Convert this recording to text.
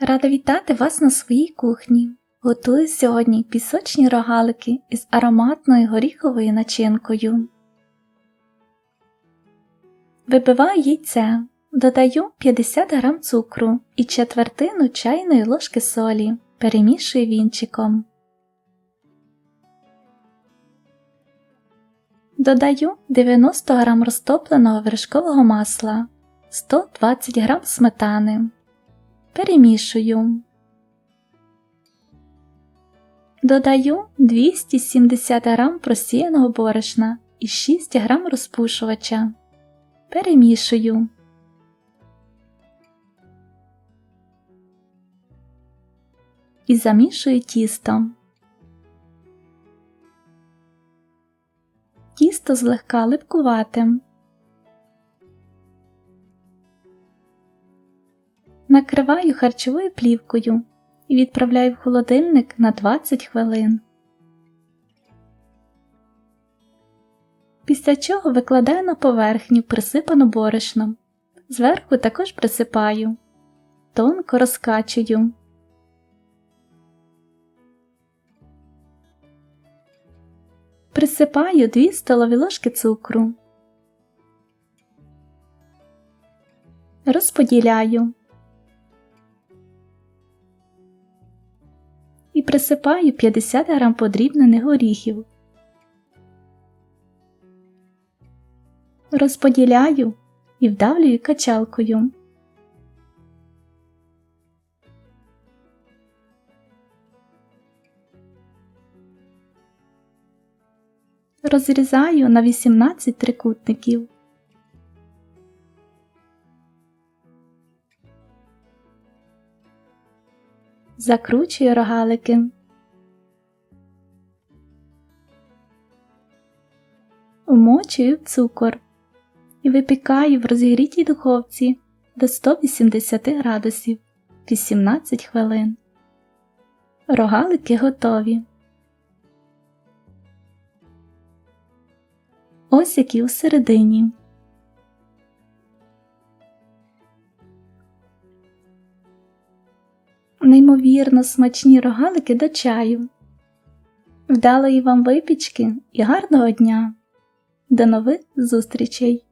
Рада вітати вас на своїй кухні. Готую сьогодні пісочні рогалики із ароматною горіховою начинкою. Вибиваю яйце, додаю 50 г цукру і четвертину чайної ложки солі, перемішую вінчиком. Додаю 90 г розтопленого вершкового масла, 120 г сметани. Перемішую. Додаю 270 г просіяного борошна і 6 г розпушувача. Перемішую. І замішую тісто. Тісто злегка липкувате. Накриваю харчовою плівкою і відправляю в холодильник на 20 хвилин. Після чого викладаю на поверхню присипану борошном. Зверху також присипаю, тонко розкачую. Присипаю 2 столові ложки цукру. Розподіляю. Присипаю 50 г подрібнених горіхів. Розподіляю і вдавлюю качалкою. Розрізаю на 18 трикутників. Закручую рогалики. Умочую цукор і випікаю в розігрітій духовці до 180 градусів 18 хвилин. Рогалики готові. Ось які всередині. Неймовірно смачні рогалики до чаю. Вдалої вам випічки і гарного дня! До нових зустрічей!